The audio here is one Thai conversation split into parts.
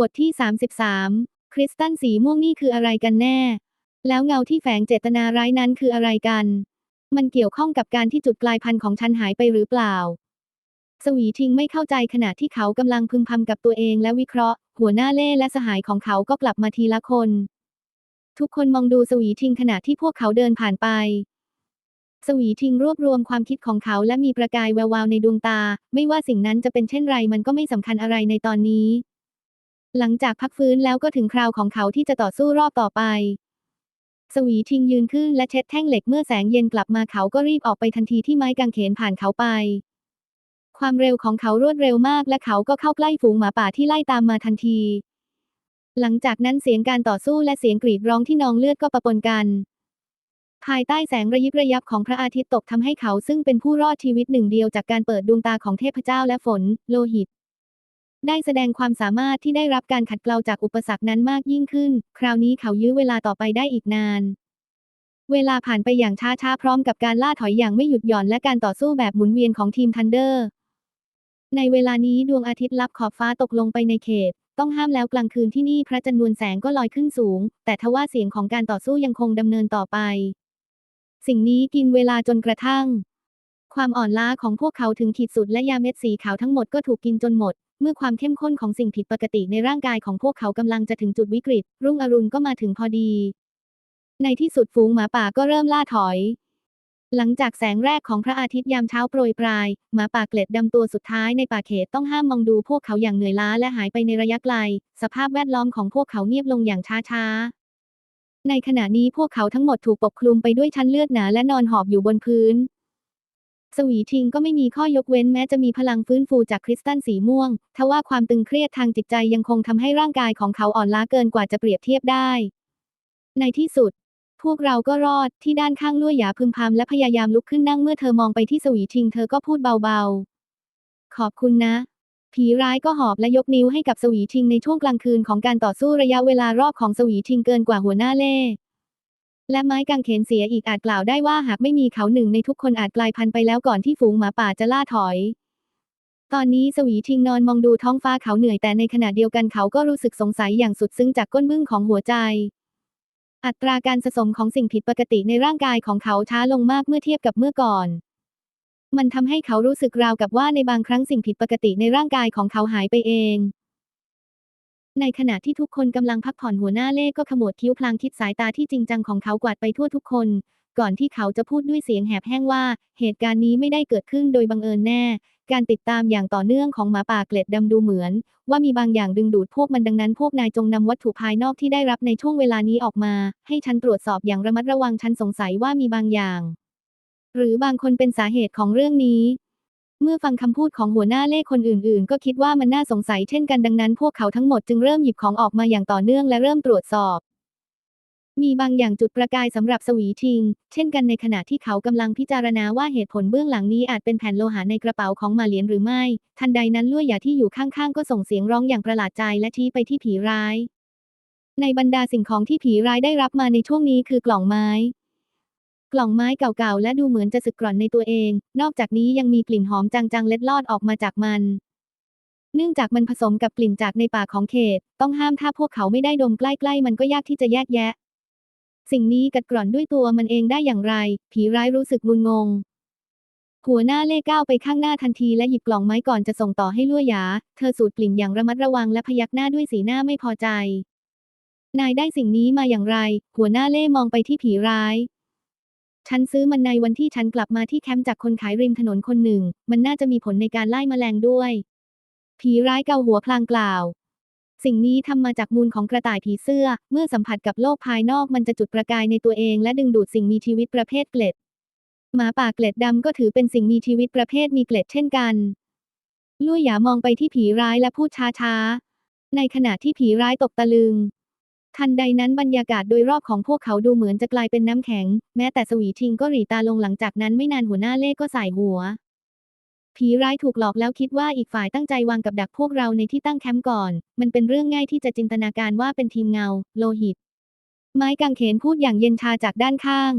บทที่ 33 คริสตัลสีม่วงนี่คืออะไรกันแน่ แล้วเงาที่แฝงเจตนาร้ายนั้นคืออะไรกัน มันเกี่ยวข้องกับการที่จุดกลายพันธุ์ของฉันหายไปหรือเปล่า สวีทิงไม่เข้าใจขณะที่เขากำลังพึมพำกับตัวเองและวิเคราะห์ หัวหน้าเล่และสหายของเขาก็กลับมาทีละคน ทุกคนมองดูสวีทิงขณะที่พวกเขาเดินผ่านไป สวีทิงรวบรวมความคิดของเขาและมีประกายแวววาวในดวงตา ไม่ว่าสิ่งนั้นจะเป็นเช่นไรมันก็ไม่สำคัญอะไรในตอนนี้ หลังจากพักฟื้นแล้วก็ถึงคราวของเขาที่จะต่อสู้รอบต่อไป สวีทิงยืนขึ้นและเช็ดแท่งเหล็กเมื่อแสงเย็นกลับมาเขาก็รีบออกไปทันทีที่ไม้กางเขนผ่านเขาไป ความเร็วของเขารวดเร็วมากและเขาก็เข้าใกล้ฝูงหมาป่าที่ไล่ตามมาทันที หลังจากนั้นเสียงการต่อสู้และเสียงกรีดร้องที่นองเลือดก็ปะปนกัน ภายใต้แสงระยิบระยับของพระอาทิตย์ตกทำให้เขาซึ่งเป็นผู้รอดชีวิตหนึ่งเดียวจากการเปิดดวงตาของเทพเจ้าและฝน โลหิต ได้แสดงความสามารถที่ได้รับการขัดเกลาจากอุปสรรคนั้นมากยิ่งขึ้น คราวนี้เขายื้อเวลาต่อไปได้อีกนาน เวลาผ่านไปอย่างช้าๆ พร้อมกับการล่าถอยอย่างไม่หยุดหย่อนและการต่อสู้แบบหมุนเวียนของทีมทันเดอร์ ในเวลานี้ดวงอาทิตย์ลับขอบฟ้าตกลงไปในเขต ต้องห้ามแล้วกลางคืนที่นี่พระจันทร์นวลแสงก็ลอยขึ้นสูง แต่ทว่าเสียงของการต่อสู้ยังคงดำเนินต่อไป สิ่งนี้กินเวลาจนกระทั่ง ความอ่อนล้าของพวกเขาถึงขีดสุดและยาเม็ดสีขาวทั้งหมดก็ถูกกินจนหมด เมื่อความเข้มข้นของสิ่งผิดปกติในร่างกายของพวกเขากำลังจะถึงจุดวิกฤต รุ่งอรุณก็มาถึงพอดี ในที่สุดฝูงหมาป่าก็เริ่มล่าถอย หลังจากแสงแรกของพระอาทิตย์ยามเช้าโปรยปลาย หมาป่าเกล็ดดำตัวสุดท้ายในป่าเขตต้องห้ามมองดูพวกเขาอย่างเหนื่อยล้าและหายไปในระยะไกล สภาพแวดล้อมของพวกเขาเงียบลงอย่างช้าๆในขณะนี้พวกเขาทั้งหมดถูกปกคลุมไปด้วยชั้นเลือดหนาและนอนหอบอยู่บนพื้น สวีทิงก็ไม่มีข้อยกเว้นแม้จะมีพลังฟื้นฟูจากคริสตัลสีม่วง ทว่าความตึงเครียดทางจิตใจยังคงทำให้ร่างกายของเขาอ่อนล้าเกินกว่าจะเปรียบเทียบได้ ในที่สุด พวกเราก็รอดที่ด้านข้างลุ่ยหยาพึมพำและพยายามลุกขึ้นนั่งเมื่อเธอมองไปที่สวีทิงเธอก็พูดเบาๆ ขอบคุณนะ ผีร้ายก็หอบและยกนิ้วให้กับสวีทิงในช่วงกลางคืนของการต่อสู้ระยะเวลารอบของสวีทิงเกินกว่าหัวหน้าเล่ และไม้กางเขนเสียอีกอาจกล่าวได้ว่าหากไม่มีเขาหนึ่งในทุกคนอาจกลายพันธุ์ไปแล้วก่อนที่ฝูงหมาป่าจะล่าถอย ตอนนี้สวีทิงนอนมองดูท้องฟ้าเขาเหนื่อยแต่ในขณะเดียวกันเขาก็รู้สึกสงสัยอย่างสุดซึ้งจากก้นบึ้งของหัวใจ อัตราการสะสมของสิ่งผิดปกติในร่างกายของเขาช้าลงมากเมื่อเทียบกับเมื่อก่อน มันทำให้เขารู้สึกราวกับว่าในบางครั้งสิ่งผิดปกติในร่างกายของเขาหายไปเอง ในขณะที่ทุกคนกำลังพักผ่อนหัวหน้าเล่ก็ขมวดคิ้วพลางคิดสายตาที่จริงจังของเขากวาดไปทั่วทุกคน ก่อนที่เขาจะพูดด้วยเสียงแหบแห้งว่า เหตุการณ์นี้ไม่ได้เกิดขึ้นโดยบังเอิญแน่ การติดตามอย่างต่อเนื่องของหมาป่าเกล็ดดำดูเหมือน ว่ามีบางอย่างดึงดูดพวกมันดังนั้นพวกนายจงนำวัตถุภายนอกที่ได้รับในช่วงเวลานี้ออกมา ให้ฉันตรวจสอบอย่างระมัดระวังฉันสงสัยว่ามีบางอย่าง หรือบางคนเป็นสาเหตุของเรื่องนี้ เมื่อฟังคำพูดของหัวหน้าเลขคนอื่นๆ ก็คิดว่ามันน่าสงสัยเช่นกันดังนั้นพวกเขาทั้งหมดจึงเริ่มหยิบของออกมาอย่างต่อเนื่องและเริ่มตรวจสอบ มีบางอย่างจุดประกายสำหรับสวีทิง เช่นกันในขณะที่เขากำลังพิจารณาว่าเหตุผลเบื้องหลังนี้อาจเป็นแผ่นโลหะในกระเป๋าของมาเลียนหรือไม่ ทันใดนั้นลุ่ยหยาที่อยู่ข้างๆ ก็ส่งเสียงร้องอย่างประหลาดใจและชี้ไปที่ผีร้าย ในบรรดาสิ่งของที่ผีร้ายได้รับมาในช่วงนี้คือกล่องไม้ กล่องไม้เก่าๆ และดูเหมือนจะสึกกร่อนในตัวเอง นอกจากนี้ยังมีกลิ่นหอมจางๆ เล็ดลอดออกมาจากมัน เนื่องจากมันผสมกับกลิ่นจากในป่าของเขต ต้องห้ามถ้าพวกเขาไม่ได้ดมใกล้ๆ มันก็ยากที่จะแยกแยะ สิ่งนี้กัดกร่อนด้วยตัวมันเองได้อย่างไร ผีร้ายรู้สึกงุนงง หัวหน้าเล่ก้าวไปข้างหน้าทันทีและหยิบกล่องไม้ก่อนจะส่งต่อให้ลุ่ยหยา เธอสูดกลิ่นอย่างระมัดระวังและพยักหน้าด้วยสีหน้าไม่พอใจ นายได้สิ่งนี้มาอย่างไร หัวหน้าเล่มองไปที่ผีร้าย ฉันซื้อมันในวันที่ฉันกลับมาที่แคมป์จากคนขายริมถนนคนหนึ่ง มันน่าจะมีผลในการไล่แมลงด้วย ผีร้ายเกาหัวพลางกล่าว สิ่งนี้ทำมาจากมูลของกระต่ายผีเสื้อ เมื่อสัมผัสกับโลกภายนอกมันจะจุดประกายในตัวเอง และดึงดูดสิ่งมีชีวิตประเภทเกล็ด หมาป่าเกล็ดดำก็ถือเป็นสิ่งมีชีวิตประเภทมีเกล็ดเช่นกันลุ่ยหยามองไปที่ผีร้ายและพูดช้าๆ ในขณะที่ผีร้ายตกตะลึง ทันใดนั้นบรรยากาศโดยรอบของพวกเขาดูเหมือนจะกลายเป็นน้ำแข็ง แม้แต่สวีทิงก็หรีตาลงหลังจากนั้นไม่นานหัวหน้าเล่ก็สายหัว ผีร้ายถูกหลอกแล้วคิดว่าอีกฝ่ายตั้งใจวางกับดักพวกเราในที่ตั้งแคมป์ก่อน มันเป็นเรื่องง่ายที่จะจินตนาการว่าเป็นทีมเงา โลหิต ไม้กางเขนพูดอย่างเย็นชาจากด้านข้าง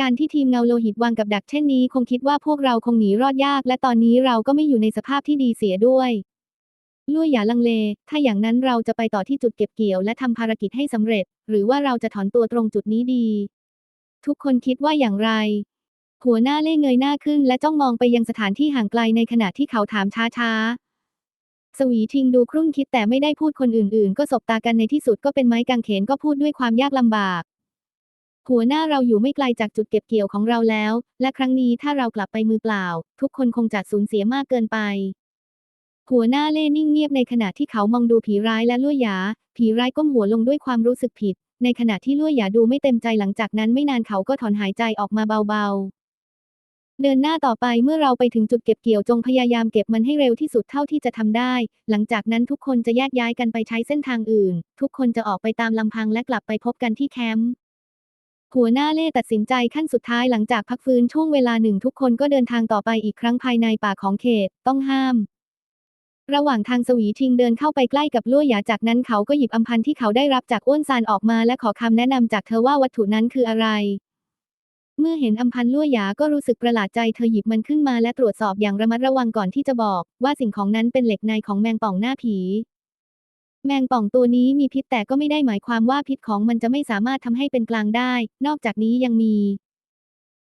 การที่ทีมเงาโลหิตวางกับดักเช่นนี้ คงคิดว่าพวกเราคงหนีรอดยาก และตอนนี้เราก็ไม่อยู่ในสภาพที่ดีเสียด้วย ลั่วอย่าลังเล ถ้าอย่างนั้นเราจะไปต่อที่จุดเก็บเกี่ยวและทำภารกิจให้สำเร็จ หรือว่าเราจะถอนตัวตรงจุดนี้ดี ทุกคนคิดว่าอย่างไร หัวหน้าเล่เงยหน้าขึ้น และจ้องมองไปยังสถานที่ห่างไกลในขณะที่เขาถามช้าๆ สวีทิงดูครุ่นคิดแต่ไม่ได้พูดคนอื่นๆ ก็สบตากันในที่สุดก็เป็นไม้กางเขนก็พูดด้วยความยากลำบาก หัวหน้าเราอยู่ไม่ไกลจากจุดเก็บเกี่ยวของเราแล้ว และครั้งนี้ถ้าเรากลับไปมือเปล่า ทุกคนคงจะสูญเสียมากเกินไป หัวหน้าเล่นิ่งเงียบในขณะที่เขามองดูผีร้ายและลั่วยา ผีร้ายก้มหัวลงด้วยความรู้สึกผิด ในขณะที่ลั่วยาดูไม่เต็มใจหลังจากนั้นไม่นานเขาก็ถอนหายใจออกมาเบาๆ เดินหน้าต่อไปเมื่อเราไปถึงจุดเก็บเกี่ยวจงพยายามเก็บมันให้เร็วที่สุดเท่าที่จะทำได้ หลังจากนั้นทุกคนจะแยกย้ายกันไปใช้เส้นทางอื่น ทุกคนจะออกไปตามลำพังและกลับไปพบกันที่แคมป์หัวหน้าเล่ตัดสินใจขั้นสุดท้ายหลังจากพักฟื้นช่วงเวลาหนึ่งทุกคนก็เดินทางต่อไปอีกครั้งภายในป่าของเขตต้องห้าม ระหว่างทางสวีทิงเดินเข้าไปใกล้กับลั่วหยาจากนั้นเขาก็หยิบอัมพันธ์ที่เขาได้รับจากอ้วนซานออกมาและขอคำแนะนำจากเธอว่าวัตถุนั้นคืออะไร เมื่อเห็นอัมพันธ์ลั่วหยาก็รู้สึกประหลาดใจเธอหยิบมันขึ้นมาและตรวจสอบอย่างระมัดระวังก่อนที่จะบอก ว่าสิ่งของนั้นเป็นเหล็กในของแมงป่องหน้าผี แมงป่องตัวนี้มีพิษแต่ก็ไม่ได้หมายความว่าพิษของมันจะไม่สามารถทำให้เป็นกลางได้ นอกจากนี้ยังมี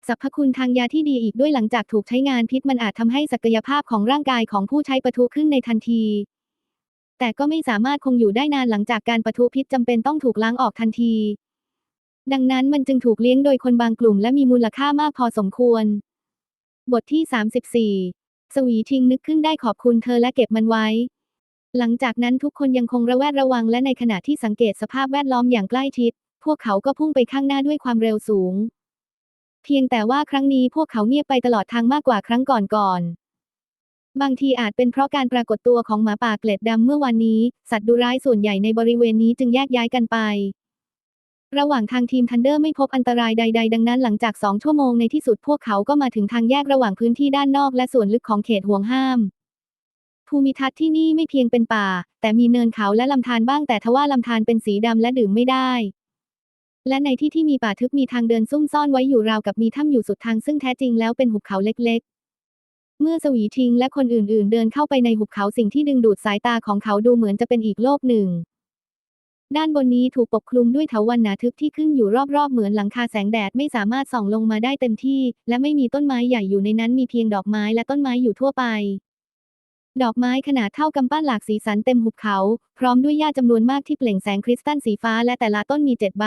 สรรพคุณทางยาที่ดีอีกด้วยหลังจากถูกใช้งานพิษมันอาจทำให้ศักยภาพของร่างกายของผู้ใช้ปะทุขึ้นในทันที แต่ก็ไม่สามารถคงอยู่ได้นานหลังจากการปะทุพิษจำเป็นต้องถูกล้างออกทันที ดังนั้นมันจึงถูกเลี้ยงโดยคนบางกลุ่มและมีมูลค่ามากพอสมควร บทที่ 34 สวีทิงนึกขึ้นได้ขอบคุณเธอและเก็บมันไว้ หลังจากนั้นทุกคนยังคงระแวดระวังและในขณะที่สังเกตสภาพแวดล้อมอย่างใกล้ชิด พวกเขาก็พุ่งไปข้างหน้าด้วยความเร็วสูง เพียงแต่ว่าครั้งนี้พวกเขาเงียบไปตลอดทางมากกว่าครั้งก่อนๆบางทีอาจเป็นเพราะการปรากฏตัวของหมาป่าเกล็ดดำเมื่อวันนี้ สัตว์ดุร้ายส่วนใหญ่ในบริเวณนี้จึงแยกย้ายกันไป ระหว่างทางทีมทันเดอร์ไม่พบอันตรายใด ๆ ดังนั้นหลังจากสองชั่วโมงในที่สุดพวกเขาก็มาถึงทางแยกระหว่างพื้นที่ด้านนอกและส่วนลึกของเขตห่วงห้าม ภูมิทัศน์ที่นี่ไม่เพียงเป็นป่า แต่มีเนินเขาและลำธารบ้างแต่ทว่าลำธารเป็นสีดำและดื่มไม่ได้ และในที่ที่มีป่าทึบมีทางเดินซุ่มซ่อนไว้อยู่ราวกับมีถ้ำอยู่สุดทางซึ่งแท้จริงแล้วเป็นหุบเขาเล็กๆ เมื่อสวีทิงและคนอื่นๆ เดินเข้าไปในหุบเขาสิ่งที่ดึงดูดสายตาของเขาดูเหมือนจะเป็นอีกโลกหนึ่ง ด้านบนนี้ถูกปกคลุมด้วยเถาวัลย์หนาทึบที่ขึ้นอยู่รอบๆ เหมือนหลังคาแสงแดดไม่สามารถส่องลงมาได้เต็มที่ และไม่มีต้นไม้ใหญ่อยู่ในนั้นมีเพียงดอกไม้และต้นไม้อยู่ทั่วไปดอกไม้ขนาดเท่ากำปั้นหลากสีสันเต็มหุบเขา พร้อมด้วยหญ้าจำนวนมากที่เปล่งแสงคริสตัลสีฟ้าและแต่ละต้นมีเจ็ดใบ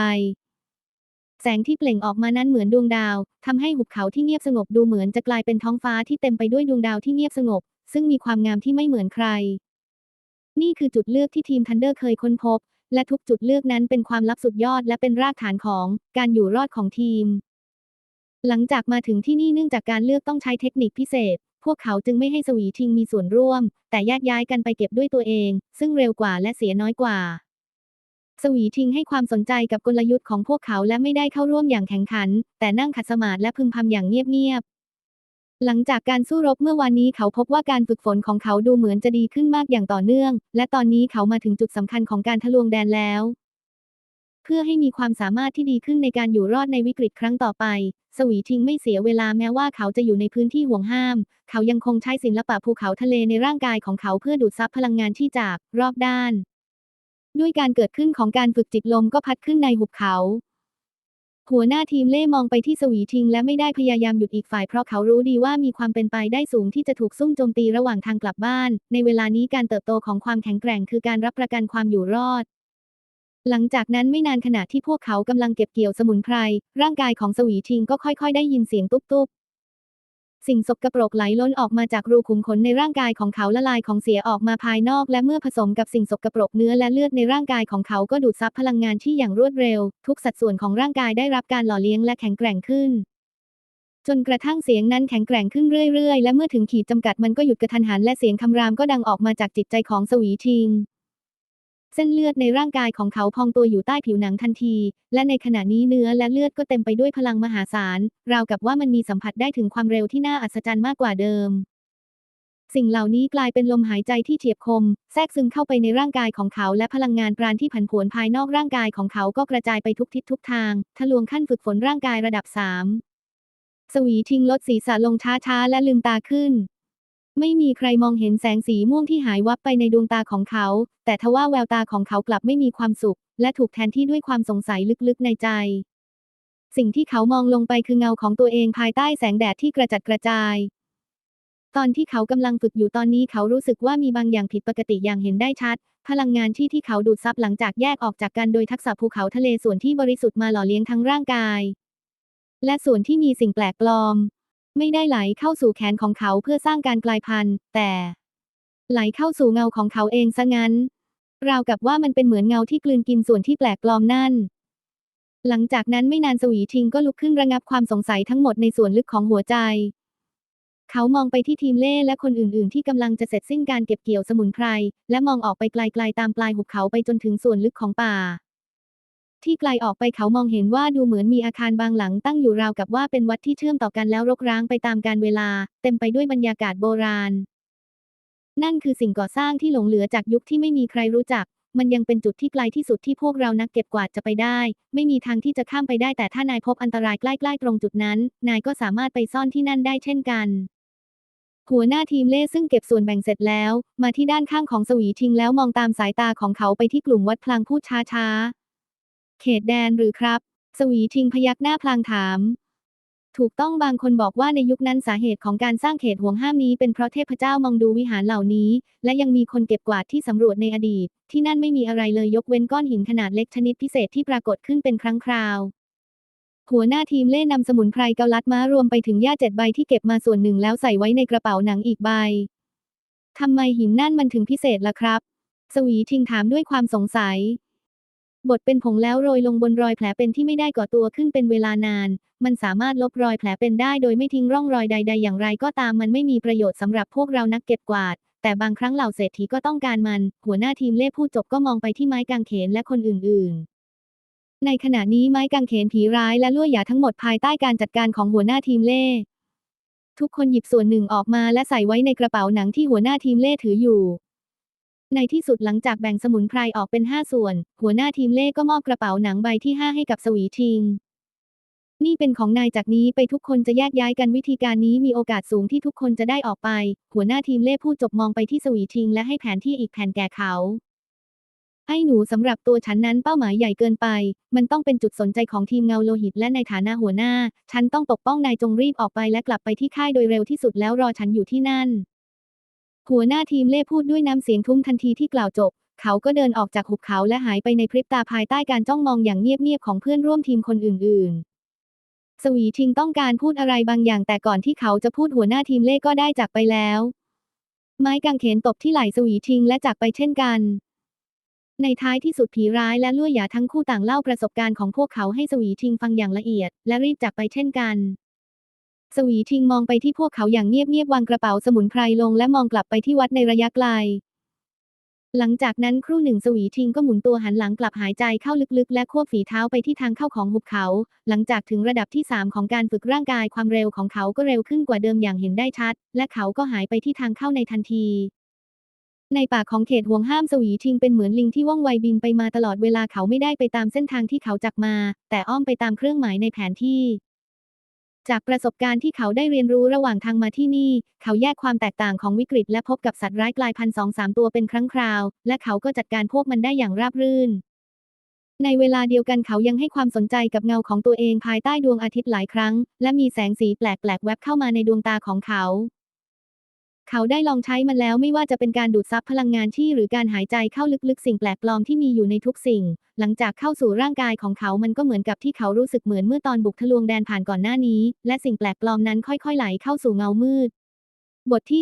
แสงที่เปล่งออกมานั้นเหมือนดวงดาวทำให้หุบเขาที่เงียบสงบดูเหมือนจะกลายเป็นท้องฟ้าที่เต็มไปด้วยดวงดาวที่เงียบสงบ ซึ่งมีความงามที่ไม่เหมือนใคร นี่คือจุดเลือกที่ทีมทันเดอร์เคยค้นพบ และทุกจุดเลือกนั้นเป็นความลับสุดยอดและเป็นรากฐานของการอยู่รอดของทีม หลังจากมาถึงที่นี่เนื่องจากการเลือกต้องใช้เทคนิคพิเศษ พวกเขาจึงไม่ให้สวีทิงมีส่วนร่วม แต่แยกย้ายกันไปเก็บด้วยตัวเอง ซึ่งเร็วกว่าและเสียน้อยกว่า สวีทิงให้ความสนใจกับกลยุทธ์ของพวกเขาและไม่ได้เข้าร่วมอย่างแข่งขัน แต่นั่งขัดสมาธิและพึมพำอย่างเงียบๆ หลังจากการสู้รบเมื่อวานนี้เขาพบว่าการฝึกฝนของเขาดูเหมือนจะดีขึ้นมากอย่างต่อเนื่อง และตอนนี้เขามาถึงจุดสำคัญของการทะลวงแดนแล้วเพื่อให้มีความสามารถที่ดีขึ้นในการอยู่รอดในวิกฤตครั้งต่อไป สวีทิงไม่เสียเวลาแม้ว่าเขาจะอยู่ในพื้นที่ห่วงห้าม เขายังคงใช้ศิลปะภูเขาทะเลในร่างกายของเขาเพื่อดูดซับพลังงานที่จากรอบด้าน ด้วยการเกิดขึ้นของการฝึกจิตลมก็พัดขึ้นในหุบเขา หัวหน้าทีมเล่มองไปที่สวีทิง และไม่ได้พยายามหยุดอีกฝ่ายเพราะเขารู้ดีว่ามีความเป็นไปได้สูงที่จะถูกซุ่มโจมตีระหว่างทางกลับบ้าน ในเวลานี้การเติบโตของความแข็งแกร่งคือการรับประกันความอยู่รอดหลังจากนั้นไม่นานขณะที่พวกเขากำลังเก็บเกี่ยวสมุนไพร ร่างกายของสวีทิงก็ค่อยๆ ได้ยินเสียงตุ๊บๆ สิ่งสกปรกไหลล้นออกมาจากรูขุมขนในร่างกายของเขาละลายของเสียออกมาภายนอก และเมื่อผสมกับสิ่งสกปรกเนื้อและเลือดในร่างกายของเขาก็ดูดซับพลังงานที่อย่างรวดเร็ว ทุกสัดส่วนของร่างกายได้รับการหล่อเลี้ยงและแข็งแกร่งขึ้นจนกระทั่งเสียงนั้นแข็งแกร่งขึ้นเรื่อยๆ และเมื่อถึงขีดจำกัดมันก็หยุดกระทันหันและเสียงคำรามก็ดังออกมาจากจิตใจของสวีทิง เส้นเลือดในร่างกายของเขาพองตัวอยู่ใต้ผิวหนังทันที และในขณะนี้เนื้อและเลือดก็เต็มไปด้วยพลังมหาศาล ราวกับว่ามันมีสัมผัสได้ถึงความเร็วที่น่าอัศจรรย์มากกว่าเดิม สิ่งเหล่านี้กลายเป็นลมหายใจที่เฉียบคม แทรกซึมเข้าไปในร่างกายของเขา และพลังงานปราณที่ผันผวนภายนอกร่างกายของเขาก็กระจายไปทุกทิศทุกทาง ทะลวงขั้นฝึกฝนร่างกายระดับสามสวีทิงลดศีรษะลงช้าๆและลืมตาขึ้น ไม่มีใครมองเห็นแสงสีม่วงที่หายวับไปในดวงตาของเขา แต่ทว่าแววตาของเขากลับไม่มีความสุข และถูกแทนที่ด้วยความสงสัยลึกๆในใจ สิ่งที่เขามองลงไปคือเงาของตัวเองภายใต้แสงแดดที่กระจัดกระจาย ตอนที่เขากำลังฝึกอยู่ตอนนี้เขารู้สึกว่ามีบางอย่างผิดปกติอย่างเห็นได้ชัด พลังงานที่ที่เขาดูดซับหลังจากแยกออกจากกันโดยทักษะภูเขาทะเลส่วนที่บริสุทธิ์มาหล่อเลี้ยงทั้งร่างกาย และส่วนที่มีสิ่งแปลกปลอม ไม่ได้ไหลเข้าสู่แขนของเขาเพื่อสร้างการกลายพันธุ์ แต่ไหลเข้าสู่เงาของเขาเองซะงั้น ราวกับว่ามันเป็นเหมือนเงาที่กลืนกินส่วนที่แปลกปลอมนั่น หลังจากนั้นไม่นานสวีทิงก็ลุกขึ้นระงับความสงสัยทั้งหมดในส่วนลึกของหัวใจ เขามองไปที่ทีมเล่และคนอื่น ๆ ที่กำลังจะเสร็จสิ้นการเก็บเกี่ยวสมุนไพร และมองออกไปไกล ๆ ตามปลายหุบเขาไปจนถึงส่วนลึกของป่า ที่ไกลออกไปเขามองเห็นว่าดูเหมือนมีอาคารบางหลังตั้งอยู่ราวกับว่าเป็นวัดที่เชื่อมต่อกันแล้วรกร้างไปตามกาลเวลา เต็มไปด้วยบรรยากาศโบราณ นั่นคือสิ่งก่อสร้างที่หลงเหลือจากยุคที่ไม่มีใครรู้จัก มันยังเป็นจุดที่ไกลที่สุดที่พวกเรานักเก็บกวาดจะไปได้ ไม่มีทางที่จะข้ามไปได้แต่ถ้านายพบอันตรายใกล้ๆตรงจุดนั้น นายก็สามารถไปซ่อนที่นั่นได้เช่นกันหัวหน้าทีมเล่ซึ่งเก็บส่วนแบ่งเสร็จแล้ว มาที่ด้านข้างของสวีทิงแล้วมองตามสายตาของเขาไปที่กลุ่มวัดพลางพูดช้าๆ เขตแดนหรือครับ สวีทิงพยักหน้าพลางถาม ถูกต้องบางคนบอกว่าในยุคนั้นสาเหตุของการสร้างเขตห่วงห้ามนี้เป็นเพราะเทพเจ้ามองดูวิหารเหล่านี้ และยังมีคนเก็บกวาดที่สำรวจในอดีต ที่นั่นไม่มีอะไรเลยยกเว้นก้อนหินขนาดเล็กชนิดพิเศษที่ปรากฏขึ้นเป็นครั้งคราวหัวหน้าทีมเล่นำสมุนไพรเกาลัดม้ารวมไปถึงหญ้าเจ็ดใบที่เก็บมาส่วนหนึ่งแล้วใส่ไว้ในกระเป๋าหนังอีกใบ ทำไมหินนั่นมันถึงพิเศษล่ะครับ สวีทิงถามด้วยความสงสัย บดเป็นผงแล้วโรยลงบนรอยแผลเป็นที่ไม่ได้ก่อตัวขึ้นเป็นเวลานาน มันสามารถลบรอยแผลเป็นได้โดยไม่ทิ้งร่องรอยใด ๆ อย่างไรก็ตามมันไม่มีประโยชน์สำหรับพวกเรานักเก็บกวาด แต่บางครั้งเหล่าเศรษฐีก็ต้องการมัน หัวหน้าทีมเล่พูดจบก็มองไปที่ไม้กางเขนและคนอื่น ๆในขณะนี้ไม้กางเขนผีร้ายและลวดหยาทั้งหมดภายใต้การจัดการของหัวหน้าทีมเล่ ทุกคนหยิบส่วนหนึ่งออกมาและใส่ไว้ในกระเป๋าหนังที่หัวหน้าทีมเล่ถืออยู่ ในที่สุดหลังจากแบ่งสมุนไพรออกเป็น 5 ส่วน หัวหน้าทีมเล่ก็มอบกระเป๋าหนังใบที่ 5 ให้กับสวีทิงนี่เป็นของนายจากนี้ไปทุกคนจะแยกย้ายกันวิธีการนี้มีโอกาสสูงที่ทุกคนจะได้ออกไป หัวหน้าทีมเล่พูดจบมองไปที่สวีทิงและให้แผนที่อีกแผ่นแก่เขาไอ้หนูสำหรับตัวฉันนั้นเป้าหมายใหญ่เกินไป มันต้องเป็นจุดสนใจของทีมเงาโลหิตและในฐานะหัวหน้า ฉันต้องปกป้องนายจงรีบออกไปและกลับไปที่ค่ายโดยเร็วที่สุดแล้วรอฉันอยู่ที่นั่น หัวหน้าทีมเล่พูดด้วยน้ำเสียงทุ้มทันทีที่กล่าวจบ เขาก็เดินออกจากหุบเขาและหายไปในพริบตาภายใต้การจ้องมองอย่างเงียบๆของเพื่อนร่วมทีมคนอื่นๆ สวีทิงต้องการพูดอะไรบางอย่างแต่ก่อนที่เขาจะพูดหัวหน้าทีมเล่ก็ได้จากไปแล้ว ไม้กางเขนตบที่ไหล่สวีทิงและจากไปเช่นกัน ในท้ายที่สุดผีร้ายและลั่วหยาทั้งคู่ต่างเล่าประสบการณ์ของพวกเขาให้สวีทิงฟังอย่างละเอียด และรีบจากไปเช่นกัน สวีทิงมองไปที่พวกเขาอย่างเงียบๆวางกระเป๋าสมุนไพรลงและมองกลับไปที่วัดในระยะไกล หลังจากนั้นครู่หนึ่งสวีทิงก็หมุนตัวหันหลังกลับหายใจเข้าลึกๆ และควบฝีเท้าไปที่ทางเข้าของหุบเขา หลังจากถึงระดับที่ 3 ของการฝึกร่างกายความเร็วของเขาก็เร็วขึ้นกว่าเดิมอย่างเห็นได้ชัด และเขาก็หายไปที่ทางเข้าในทันทีในป่าของเขตห่วงห้ามสวีทิงเป็นเหมือนลิงที่ว่องไวบินไปมาตลอดเวลาเขาไม่ได้ไปตามเส้นทางที่เขาจักมา แต่อ้อมไปตามเครื่องหมายในแผนที่ จากประสบการณ์ที่เขาได้เรียนรู้ระหว่างทางมาที่นี่ เขาแยกความแตกต่างของวิกฤตและพบกับสัตว์ร้ายกลายพันธุ์สองสามตัวเป็นครั้งคราว และเขาก็จัดการพวกมันได้อย่างราบรื่น ในเวลาเดียวกันเขายังให้ความสนใจกับเงาของตัวเองภายใต้ดวงอาทิตย์หลายครั้ง และมีแสงสีแปลกๆแวบเข้ามาในดวงตาของเขา เขาได้ลองใช้มันแล้วไม่ว่าจะเป็นการดูดซับพลังงานที่หรือการหายใจเข้าลึกๆ สิ่งแปลกปลอมที่มีอยู่ในทุกสิ่ง หลังจากเข้าสู่ร่างกายของเขามันก็เหมือนกับที่เขารู้สึกเหมือนเมื่อตอนบุกทะลวงแดนผ่านก่อนหน้านี้ และสิ่งแปลกปลอมนั้นค่อยๆ ไหลเข้าสู่เงามืด บทที่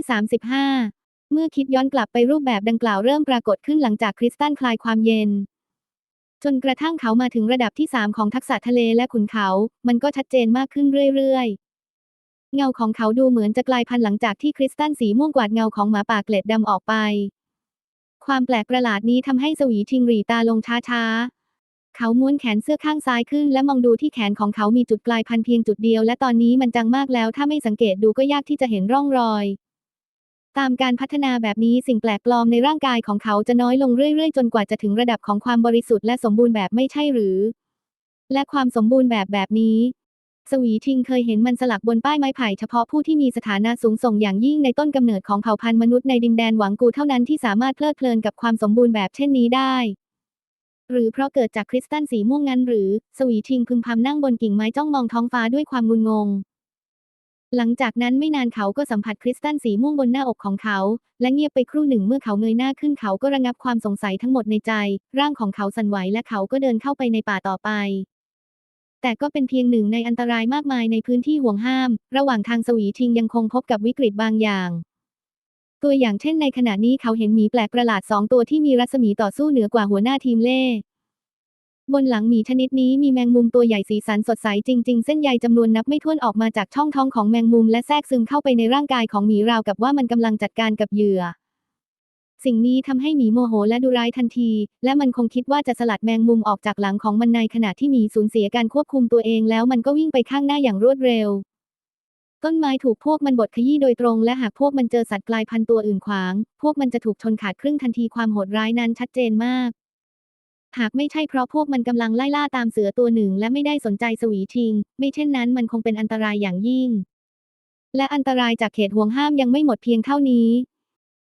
35 เมื่อคิดย้อนกลับไปรูปแบบดังกล่าวเริ่มปรากฏขึ้นหลังจากคริสตัลคลายความเย็นจนกระทั่งเขามาถึงระดับที่ 3 ของทักษะทะเลและขุนเขา มันก็ชัดเจนมากขึ้นเรื่อยๆ เงาของเขาดูเหมือนจะกลายพันธุ์หลังจากที่คริสตัลสีม่วงกวาดเงาของหมาป่าเกล็ดดำออกไป ความแปลกประหลาดนี้ทำให้สวีชิงรีตาลงช้าๆ เขาม้วนแขนเสื้อข้างซ้ายขึ้นและมองดูที่แขนของเขามีจุดกลายพันธุ์เพียงจุดเดียวและตอนนี้มันจางมากแล้วถ้าไม่สังเกตดูก็ยากที่จะเห็นร่องรอย ตามการพัฒนาแบบนี้สิ่งแปลกปลอมในร่างกายของเขาจะน้อยลงเรื่อยๆ จนกว่าจะถึงระดับของความบริสุทธิ์และสมบูรณ์แบบไม่ใช่หรือ และความสมบูรณ์แบบแบบนี้ สวีทิงเคยเห็นมันสลักบนป้ายไม้ไผ่เฉพาะผู้ที่มีสถานะสูงส่งอย่างยิ่งในต้นกำเนิดของเผ่าพันธุ์มนุษย์ในดินแดนหวังกูเท่านั้นที่สามารถเพลิดเพลินกับความสมบูรณ์แบบเช่นนี้ได้ หรือเพราะเกิดจากคริสตัลสีม่วงนั้นหรือ สวีทิงพึมพำนั่งบนกิ่งไม้จ้องมองท้องฟ้าด้วยความงุนงง หลังจากนั้นไม่นานเขาก็สัมผัสคริสตัลสีม่วงบนหน้าอกของเขา และเงียบไปครู่หนึ่งเมื่อเขาเงยหน้าขึ้นเขาก็ระงับความสงสัยทั้งหมดในใจ ร่างของเขาสั่นไหวและเขาก็เดินเข้าไปในป่าต่อไป แต่ก็เป็นเพียงหนึ่งในอันตรายมากมายในพื้นที่ห่วงห้าม ระหว่างทางสวีทิงยังคงพบกับวิกฤตบางอย่าง ตัวอย่างเช่นในขณะนี้เขาเห็นหมีแปลกประหลาดสองตัวที่มีรัศมีต่อสู้เหนือกว่าหัวหน้าทีมเล่ บนหลังหมีชนิดนี้มีแมงมุมตัวใหญ่สีสันสดใสจริง ๆ เส้นใยจำนวนนับไม่ถ้วนออกมาจากช่องท้องของแมงมุมและแทรกซึมเข้าไปในร่างกายของหมีราวกับว่ามันกำลังจัดการกับเหยื่อ สิ่งนี้ทำให้หมีโมโหและดูร้ายทันที และมันคงคิดว่าจะสลัดแมงมุมออกจากหลังของมันในขณะที่หมีสูญเสียการควบคุมตัวเองแล้วมันก็วิ่งไปข้างหน้าอย่างรวดเร็ว ต้นไม้ถูกพวกมันบดขยี้โดยตรง และหากพวกมันเจอสัตว์กลายพันธุ์ตัวอื่นขวาง พวกมันจะถูกชนขาดครึ่งทันทีความโหดร้ายนั้นชัดเจนมาก หากไม่ใช่เพราะพวกมันกำลังไล่ล่าตามเสือตัวหนึ่ง และไม่ได้สนใจสวีทิง ไม่เช่นนั้นมันคงเป็นอันตรายอย่างยิ่งและอันตรายจากเขตห่วงห้ามยังไม่หมดเพียงเท่านี้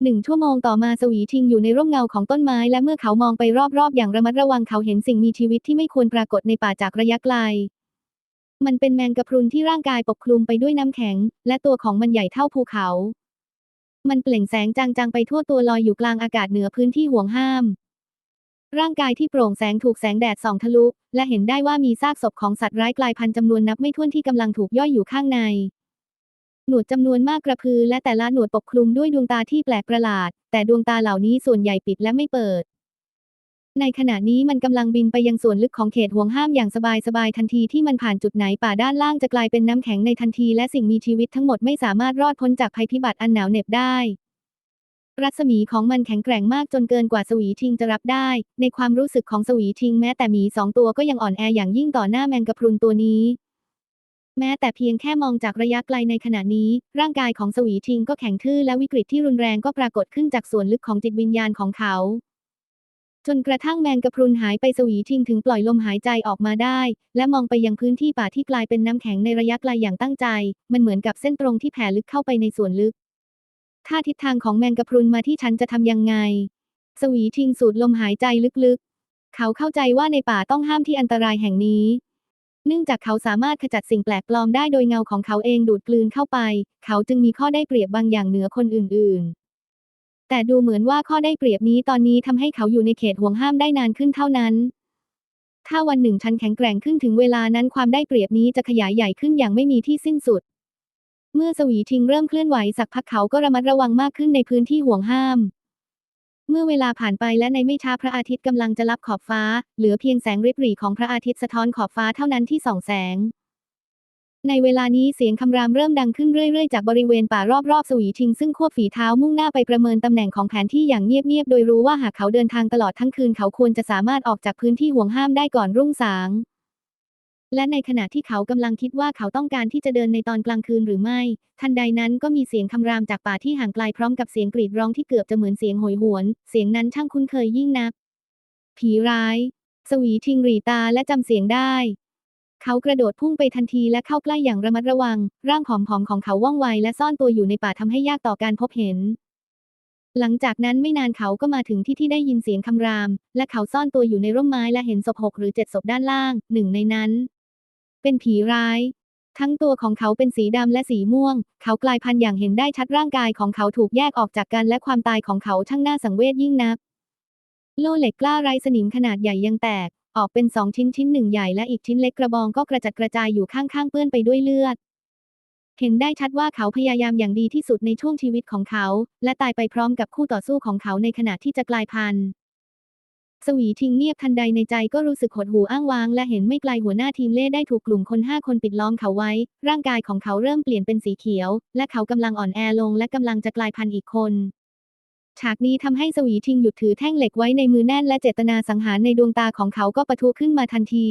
หนึ่งชั่วโมงต่อมาสวีทิงอยู่ในร่มเงาของต้นไม้และเมื่อเขามองไปรอบๆ อย่างระมัดระวังเขาเห็นสิ่งมีชีวิตที่ไม่ควรปรากฏในป่าจากระยะไกล มันเป็นแมงกะพรุนที่ร่างกายปกคลุมไปด้วยน้ำแข็ง และตัวของมันใหญ่เท่าภูเขา มันเปล่งแสงจางๆไปทั่วตัวลอยอยู่กลางอากาศเหนือพื้นที่ห่วงห้าม ร่างกายที่โปร่งแสงถูกแสงแดดส่องทะลุ และเห็นได้ว่ามีซากศพของสัตว์ร้ายกลายพันธุ์จำนวนนับไม่ถ้วนที่กำลังถูกย่อยอยู่ข้างใน หนวดจำนวนมากกระพือและแต่ละหนวดปกคลุมด้วยดวงตาที่แปลกประหลาด แต่ดวงตาเหล่านี้ส่วนใหญ่ปิดและไม่เปิด ในขณะนี้มันกำลังบินไปยังส่วนลึกของเขตห่วงห้ามอย่างสบายๆทันทีที่มันผ่านจุดไหนป่าด้านล่างจะกลายเป็นน้ำแข็งในทันทีและสิ่งมีชีวิตทั้งหมดไม่สามารถรอดพ้นจากภัยพิบัติอันหนาวเหน็บได้ รัศมีของมันแข็งแกร่งมากจนเกินกว่าสวีทิงจะรับได้ ในความรู้สึกของสวีทิงแม้แต่หมีสองตัวก็ยังอ่อนแออย่างยิ่งต่อหน้าแมงกะพรุนตัวนี้ แม้แต่เพียงแค่มองจากระยะไกลในขณะนี้ ร่างกายของสวีทิงก็แข็งทื่อและวิกฤตที่รุนแรงก็ปรากฏขึ้นจากส่วนลึกของจิตวิญญาณของเขา จนกระทั่งแมงกะพรุนหายไปสวีทิงถึงปล่อยลมหายใจออกมาได้ และมองไปยังพื้นที่ป่าที่กลายเป็นน้ำแข็งในระยะไกลอย่างตั้งใจ มันเหมือนกับเส้นตรงที่แผ่ลึกเข้าไปในส่วนลึก ถ้าทิศทางของแมงกะพรุนมาที่ฉันจะทำยังไง สวีทิงสูดลมหายใจลึกๆ เขาเข้าใจว่าในป่าต้องห้ามที่อันตรายแห่งนี้ เนื่องจากเขาสามารถขจัดสิ่งแปลกปลอมได้โดยเงาของเขาเองดูดกลืนเข้าไป เขาจึงมีข้อได้เปรียบบางอย่างเหนือคนอื่น ๆ แต่ดูเหมือนว่าข้อได้เปรียบนี้ตอนนี้ทำให้เขาอยู่ในเขตห่วงห้ามได้นานขึ้นเท่านั้น ถ้าวันหนึ่งฉันแข็งแกร่งขึ้นถึงเวลานั้นความได้เปรียบนี้จะขยายใหญ่ขึ้นอย่างไม่มีที่สิ้นสุด เมื่อสวีทิงเริ่มเคลื่อนไหวสักพักเขาก็ระมัดระวังมากขึ้นในพื้นที่ห่วงห้าม เมื่อเวลาผ่านไปและในไม่ช้าพระอาทิตย์กำลังจะลับขอบฟ้า เหลือเพียงแสงริบหรี่ของพระอาทิตย์สะท้อนขอบฟ้าเท่านั้นที่ส่องแสง ในเวลานี้เสียงคำรามเริ่มดังขึ้นเรื่อยๆ จากบริเวณป่ารอบๆสวีทิง ซึ่งควบฝีเท้ามุ่งหน้าไปประเมินตำแหน่งของแผนที่อย่างเงียบๆ โดยรู้ว่าหากเขาเดินทางตลอดทั้งคืนเขาควรจะสามารถออกจากพื้นที่ห่วงห้ามได้ก่อนรุ่งสาง และในขณะที่เขากำลังคิดว่าเขาต้องการที่จะเดินในตอนกลางคืนหรือไม่ ทันใดนั้นก็มีเสียงคำรามจากป่าที่ห่างไกลพร้อมกับเสียงกรีดร้องที่เกือบจะเหมือนเสียงโหยหวน เสียงนั้นช่างคุ้นเคยยิ่งนัก ผีร้าย สวีทิงหรีตาและจำเสียงได้ เขากระโดดพุ่งไปทันทีและเข้าใกล้อย่างระมัดระวัง ร่างผอมๆของเขาว่องไวและซ่อนตัวอยู่ในป่าทำให้ยากต่อการพบเห็นหลังจากนั้นไม่นานเขาก็มาถึงที่ที่ได้ยินเสียงคำราม และเขาซ่อนตัวอยู่ในร่มไม้และเห็นศพหกหรือเจ็ดศพด้านล่าง หนึ่งในนั้น เป็นผีร้าย ทั้งตัวของเขาเป็นสีดำและสีม่วง เขากลายพันธุ์อย่างเห็นได้ชัดร่างกายของเขาถูกแยกออกจากกันและความตายของเขาช่างน่าสังเวชยิ่งนัก โลเหล็กกล้าไร้สนิมขนาดใหญ่ยังแตก ออกเป็นสองชิ้นชิ้นหนึ่งใหญ่และอีกชิ้นเล็กกระบองก็กระจัดกระจายอยู่ข้างๆเปื้อนไปด้วยเลือดเห็นได้ชัดว่าเขาพยายามอย่างดีที่สุดในช่วงชีวิตของเขา และตายไปพร้อมกับคู่ต่อสู้ของเขาในขณะที่จะกลายพันธุ์ สวีทิงเงียบทันใดในใจก็รู้สึกหดหูอ้างว้าง และเห็นไม่ไกลหัวหน้าทีมเล่ได้ถูกกลุ่มคนห้าคนปิดล้อมเขาไว้ ร่างกายของเขาเริ่มเปลี่ยนเป็นสีเขียว และเขากำลังอ่อนแอลง และกำลังจะกลายพันธุ์อีกคนฉากนี้ทำให้สวีทิงหยุดถือแท่งเหล็กไว้ในมือแน่นและเจตนาสังหารในดวงตาของเขาก็ปะทุขึ้นมาทันที